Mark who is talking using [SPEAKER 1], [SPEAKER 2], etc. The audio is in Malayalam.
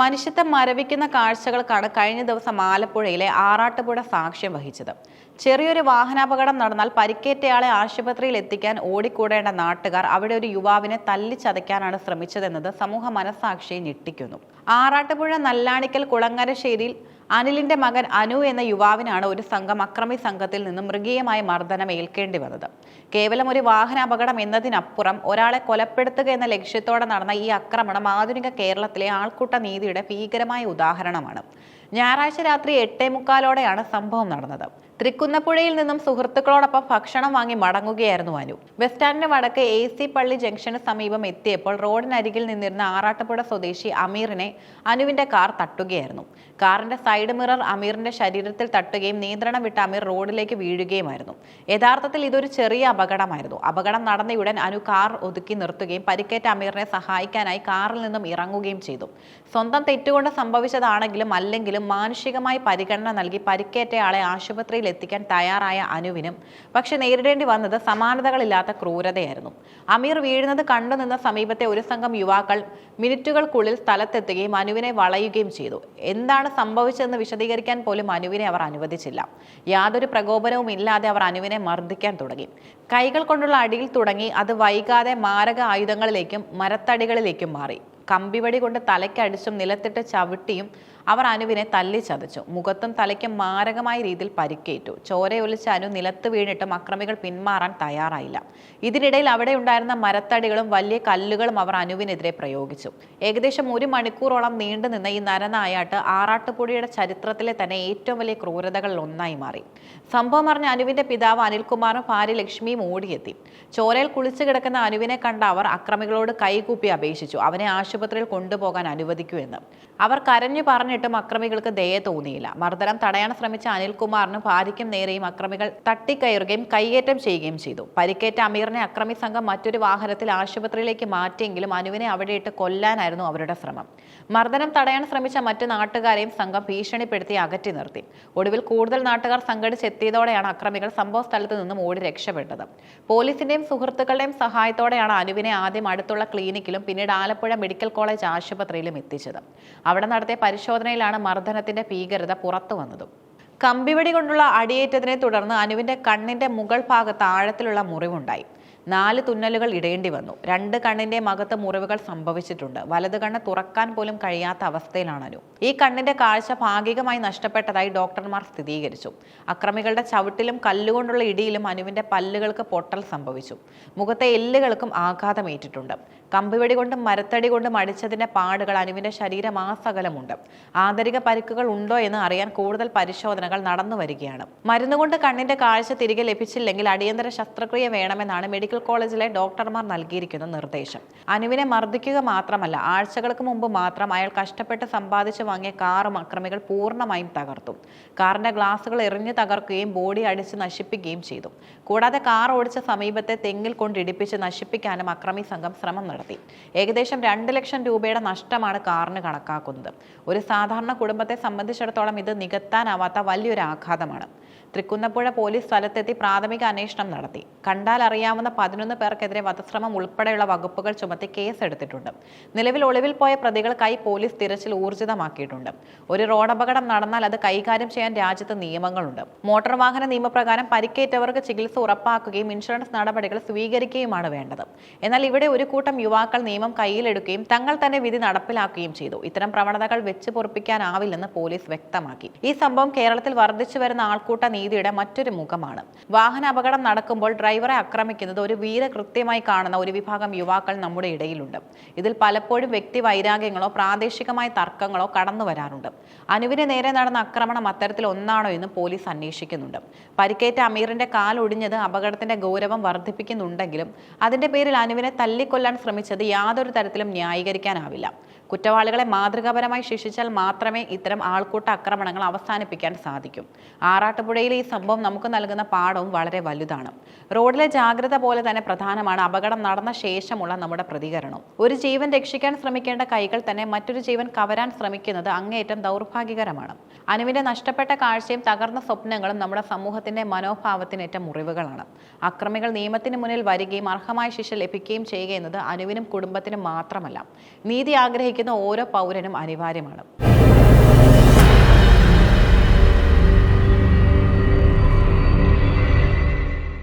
[SPEAKER 1] മനുഷ്യത്തെ മരവിക്കുന്ന കാഴ്ചകൾക്കാണ് കഴിഞ്ഞ ദിവസം ആലപ്പുഴയിലെ ആറാട്ടുപുഴ സാക്ഷ്യം വഹിച്ചത്. ചെറിയൊരു വാഹനാപകടം നടന്നാൽ പരിക്കേറ്റയാളെ ആശുപത്രിയിൽ എത്തിക്കാൻ ഓടിക്കൂടേണ്ട നാട്ടുകാർ അവിടെ ഒരു യുവാവിനെ തല്ലിച്ചതയ്ക്കാനാണ് ശ്രമിച്ചതെന്നത് സമൂഹ മനസ്സാക്ഷിയെ ഞെട്ടിക്കുന്നു. ആറാട്ടുപുഴ നല്ലാണിക്കൽ കുളങ്ങരശ്ശേരിയിൽ അനിലിന്റെ മകൻ അനു എന്ന യുവാവിനാണ് ഒരു സംഘം അക്രമി സംഘത്തിൽ നിന്നും മൃഗീയമായ മർദ്ദനം ഏൽക്കേണ്ടി വന്നത്. കേവലം ഒരു വാഹനാപകടം എന്നതിനപ്പുറം ഒരാളെ കൊലപ്പെടുത്തുക എന്ന ലക്ഷ്യത്തോടെ നടന്ന ഈ ആക്രമണം ആധുനിക കേരളത്തിലെ ആൾക്കൂട്ട നീതിയുടെ ഭീകരമായ ഉദാഹരണമാണ്. ഞായറാഴ്ച രാത്രി എട്ടേ മുക്കാലോടെയാണ് സംഭവം നടന്നത്. തൃക്കുന്നപ്പുഴയിൽ നിന്നും സുഹൃത്തുക്കളോടൊപ്പം ഭക്ഷണം വാങ്ങി മടങ്ങുകയായിരുന്നു അനു ബസ് സ്റ്റാൻഡിന് വടക്ക് എ സി പള്ളി ജംഗ്ഷന് സമീപം എത്തിയപ്പോൾ റോഡിനരികിൽ നിന്നിരുന്ന ആറാട്ടുപുഴ സ്വദേശി അമീറിനെ അനുവിന്റെ കാർ തട്ടുകയായിരുന്നു. കാറിന്റെ സൈഡ് മിറർ അമീറിന്റെ ശരീരത്തിൽ തട്ടുകയും നിയന്ത്രണം വിട്ട് അമീർ റോഡിലേക്ക് വീഴുകയുമായിരുന്നു. യഥാർത്ഥത്തിൽ ഇതൊരു ചെറിയ അപകടമായിരുന്നു. അപകടം നടന്നയുടൻ അനു കാർ ഒതുക്കി നിർത്തുകയും പരിക്കേറ്റ അമീറിനെ സഹായിക്കാനായി കാറിൽ നിന്നും ഇറങ്ങുകയും ചെയ്തു. സ്വന്തം തെറ്റുകൊണ്ട് സംഭവിച്ചതാണെങ്കിലും അല്ലെങ്കിലും മാനുഷികമായി പരിഗണന നൽകി പരിക്കേറ്റയാളെ ആശുപത്രിയിൽ എത്തിക്കാൻ തയ്യാറായ അനുവിനും പക്ഷെ നേരിടേണ്ടി വന്നത് സമാനതകളില്ലാത്ത ക്രൂരതയായിരുന്നു. അമീർ വീഴുന്നത് കണ്ടുനിന്ന സമീപത്തെ ഒരു സംഘം യുവാക്കൾ മിനിറ്റുകൾക്കുള്ളിൽ സ്ഥലത്തെത്തുകയും അനുവിനെ വളയുകയും ചെയ്തു. എന്താണ് സംഭവിച്ചതെന്ന് വിശദീകരിക്കാൻ പോലും അനുവിനെ അവർ അനുവദിച്ചില്ല. യാതൊരു പ്രകോപനവും ഇല്ലാതെ അവർ അനുവിനെ മർദ്ദിക്കാൻ തുടങ്ങി. കൈകൾ കൊണ്ടുള്ള അടിയിൽ തുടങ്ങി. അത് വൈകാതെ മാരക ആയുധങ്ങളിലേക്കും മരത്തടികളിലേക്കും മാറി. കമ്പിവടി കൊണ്ട് തലയ്ക്കടിച്ചും നിലത്തിട്ട് ചവിട്ടിയും അവർ അനുവിനെ തല്ലി ചതച്ചു. മുഖത്തും തലയ്ക്കും മാരകമായ രീതിയിൽ പരിക്കേറ്റു. ചോരയൊലിച്ച് അനു നിലത്ത് വീണിട്ടും അക്രമികൾ പിന്മാറാൻ തയ്യാറായില്ല. ഇതിനിടയിൽ അവിടെ ഉണ്ടായിരുന്ന മരത്തടികളും വലിയ കല്ലുകളും അവർ അനുവിനെതിരെ പ്രയോഗിച്ചു. ഏകദേശം ഒരു മണിക്കൂറോളം നീണ്ടുനിന്ന ഈ നരനായാട്ട് ആറാട്ടുപുഴയുടെ ചരിത്രത്തിലെ തന്നെ ഏറ്റവും വലിയ ക്രൂരതകളിൽ ഒന്നായി മാറി. സംഭവം അറിഞ്ഞ അനുവിന്റെ പിതാവ് അനിൽകുമാറും ഭാര്യ ലക്ഷ്മിയും ഓടിയെത്തി. ചോരയിൽ കുളിച്ചു കിടക്കുന്ന അനുവിനെ കണ്ട അവർ അക്രമികളോട് കൈകൂപ്പി അപേക്ഷിച്ചു. അവനെ ആശുപത്രിയിൽ കൊണ്ടുപോകാൻ അനുവദിക്കൂ എന്ന്. അവർ കരഞ്ഞു പറഞ്ഞിട്ടും അക്രമികൾക്ക് ദയ തോന്നിയില്ല. മർദ്ദനം തടയാൻ ശ്രമിച്ച അനിൽകുമാറിന് ഭാര്യയ്ക്കും നേരെയും അക്രമികൾ തട്ടിക്കയറുകയും കൈയേറ്റം ചെയ്യുകയും ചെയ്തു. പരിക്കേറ്റ അമീറിനെ അക്രമി സംഘം മറ്റൊരു വാഹനത്തിൽ ആശുപത്രിയിലേക്ക് മാറ്റിയെങ്കിലും അനുവിനെ അവിടെ ഇട്ട് കൊല്ലാനായിരുന്നു അവരുടെ ശ്രമം. മർദ്ദനം തടയാൻ ശ്രമിച്ച മറ്റു നാട്ടുകാരെയും സംഘം ഭീഷണിപ്പെടുത്തി അകറ്റി നിർത്തി. ഒടുവിൽ കൂടുതൽ നാട്ടുകാർ സംഘടിച്ചെത്തിയതോടെയാണ് അക്രമികൾ സംഭവ സ്ഥലത്ത് നിന്നും ഓടി രക്ഷപ്പെട്ടത്. പോലീസിന്റെയും സുഹൃത്തുക്കളുടെയും സഹായത്തോടെയാണ് അനുവിനെ ആദ്യം അടുത്തുള്ള ക്ലിനിക്കിലും പിന്നീട് ആലപ്പുഴ മെഡിക്കൽ കോളേജ് ആശുപത്രിയിലും എത്തിച്ചത്. അവിടെ നടത്തിയ പരിശോധനയിലാണ് മർദ്ദനത്തിന്റെ ഭീകരത പുറത്തു വന്നതും. കമ്പിവടി കൊണ്ടുള്ള അടിയേറ്റതിനെ തുടർന്ന് അനുവിന്റെ കണ്ണിന്റെ മുകൾ ഭാഗത്ത് ആഴത്തിലുള്ള മുറിവുണ്ടായി. നാല് തുന്നലുകൾ ഇടേണ്ടി വന്നു. രണ്ട് കണ്ണിന്റെ മകത്ത് മുറിവുകൾ സംഭവിച്ചിട്ടുണ്ട്. വലത് കണ്ണ് തുറക്കാൻ പോലും കഴിയാത്ത അവസ്ഥയിലാണ് അനു. ഈ കണ്ണിന്റെ കാഴ്ച ഭാഗികമായി നഷ്ടപ്പെട്ടതായി ഡോക്ടർമാർ സ്ഥിരീകരിച്ചു. അക്രമികളുടെ ചവിട്ടിലും കല്ലുകൊണ്ടുള്ള ഇടിയിലും അനുവിന്റെ പല്ലുകൾക്ക് പൊട്ടൽ സംഭവിച്ചു. മുഖത്തെ എല്ലുകൾക്കും ആഘാതമേറ്റിട്ടുണ്ട്. കമ്പിവെടി കൊണ്ടും മരത്തടി കൊണ്ടും അടിച്ചതിന്റെ പാടുകൾ അനുവിന്റെ ശരീരമാസകലമുണ്ട് ആന്തരിക പരിക്കുകൾ ഉണ്ടോ എന്ന് അറിയാൻ കൂടുതൽ പരിശോധനകൾ നടന്നു വരികയാണ് മരുന്നുകൊണ്ട് കണ്ണിന്റെ കാഴ്ച തിരികെ ലഭിച്ചില്ലെങ്കിൽ അടിയന്തര ശസ്ത്രക്രിയ വേണമെന്നാണ് മെഡിക്കൽ കോളേജിലെ ഡോക്ടർമാർ നൽകിയിരിക്കുന്ന നിർദ്ദേശം. അനുവിനെ മർദ്ദിക്കുക മാത്രമല്ല ആഴ്ചകൾക്ക് മുമ്പ് മാത്രം അയാൾ കഷ്ടപ്പെട്ട് സമ്പാദിച്ചു വാങ്ങിയ കാറും അക്രമികൾ പൂർണമായും തകർത്തു. കാറിന്റെ ഗ്ലാസുകൾ എറിഞ്ഞു തകർക്കുകയും ബോഡി അടിച്ച് നശിപ്പിക്കുകയും ചെയ്തു. കൂടാതെ കാർ ഓടിച്ച സമീപത്തെ തെങ്ങിൽ കൊണ്ടിടിപ്പിച്ച് നശിപ്പിക്കാനും അക്രമി സംഘം ശ്രമം നടത്തി. ഏകദേശം രണ്ട് ലക്ഷം രൂപയുടെ നഷ്ടമാണ് കാറിന് കണക്കാക്കുന്നത്. ഒരു സാധാരണ കുടുംബത്തെ സംബന്ധിച്ചിടത്തോളം ഇത് നികത്താനാവാത്ത വലിയൊരു ആഘാതമാണ്. തൃക്കുന്നപ്പുഴ പോലീസ് സ്ഥലത്തെത്തി പ്രാഥമിക അന്വേഷണം നടത്തി. കണ്ടാൽ അറിയാവുന്ന പതിനൊന്ന് പേർക്കെതിരെ വധശ്രമം ഉൾപ്പെടെയുള്ള വകുപ്പുകൾ ചുമത്തി കേസെടുത്തിട്ടുണ്ട്. നിലവിൽ ഒളിവിൽ പോയ പ്രതികൾക്കായി പോലീസ് തിരച്ചിൽ ഊർജിതമാക്കിയിട്ടുണ്ട്. ഒരു റോഡപകടം നടന്നാൽ അത് കൈകാര്യം ചെയ്യാൻ രാജ്യത്ത് നിയമങ്ങളുണ്ട്. മോട്ടോർ വാഹന നിയമപ്രകാരം പരിക്കേറ്റവർക്ക് ചികിത്സ ഉറപ്പാക്കുകയും ഇൻഷുറൻസ് നടപടികൾ സ്വീകരിക്കുകയുമാണ് വേണ്ടത്. എന്നാൽ ഇവിടെ ഒരു കൂട്ടം യുവാക്കൾ നിയമം കയ്യിലെടുക്കുകയും തങ്ങൾ തന്നെ വിധി നടപ്പിലാക്കുകയും ചെയ്തു. ഇത്തരം പ്രവണതകൾ വെച്ച് പൊറപ്പിക്കാനാവില്ലെന്ന് പോലീസ് വ്യക്തമാക്കി. ഈ സംഭവം കേരളത്തിൽ വർദ്ധിച്ചു വരുന്ന ആൾക്കൂട്ട നീതിയുടെ മറ്റൊരു മുഖമാണ്. വാഹന അപകടം നടക്കുമ്പോൾ ഡ്രൈവറെ ആക്രമിക്കുന്നത് ഒരു വീരകൃത്യമായി കാണുന്ന ഒരു വിഭാഗം യുവാക്കൾ നമ്മുടെ ഇടയിലുണ്ട്. ഇതിൽ പലപ്പോഴും വ്യക്തി വൈരാഗ്യങ്ങളോ പ്രാദേശികമായ തർക്കങ്ങളോ കടന്നു വരാറുണ്ട്. അനുവിന് നേരെ നടന്ന ആക്രമണം അത്തരത്തിൽ ഒന്നാണോ എന്ന് പോലീസ് അന്വേഷിക്കുന്നുണ്ട്. പരിക്കേറ്റ അമീറിന്റെ കാൽ ഒടിഞ്ഞത് അപകടത്തിന്റെ ഗൗരവം വർദ്ധിപ്പിക്കുന്നുണ്ടെങ്കിലും അതിന്റെ പേരിൽ അനുവിനെ തല്ലിക്കൊല്ലാൻ ശ്രമിച്ചത് യാതൊരു തരത്തിലും ന്യായീകരിക്കാനാവില്ല. കുറ്റവാളികളെ മാതൃകാപരമായി ശിക്ഷിച്ചാൽ മാത്രമേ ഇത്തരം ആൾക്കൂട്ട ആക്രമണങ്ങൾ അവസാനിപ്പിക്കാൻ സാധിക്കും. ആറാട്ടുപുഴയിലെ ഈ സംഭവം നമുക്ക് നൽകുന്ന പാഠവും വളരെ വലുതാണ്. റോഡിലെ ജാഗ്രത പോലെ തന്നെ പ്രധാനമാണ് അപകടം നടന്ന ശേഷമുള്ള നമ്മുടെ പ്രതികരണം. ഒരു ജീവൻ രക്ഷിക്കാൻ ശ്രമിക്കേണ്ട കൈകൾ തന്നെ മറ്റൊരു ജീവൻ കവരാൻ ശ്രമിക്കുന്നത് അങ്ങേയറ്റം ദൗർഭാഗ്യകരമാണ്. അനുവിന്റെ നഷ്ടപ്പെട്ട കാഴ്ചയും തകർന്ന സ്വപ്നങ്ങളും നമ്മുടെ സമൂഹത്തിന്റെ മനോഭാവത്തിനേറ്റ മുറിവുകളാണ്. അക്രമികൾ നിയമത്തിന് മുന്നിൽ വരികയും അർഹമായ ശിക്ഷ ലഭിക്കുകയും ചെയ്യുക എന്നത് അനുവിനും കുടുംബത്തിനും മാത്രമല്ല. നീതി ആഗ്രഹിക്കുന്ന ഓരോ പൗരനും അനിവാര്യമാണ്.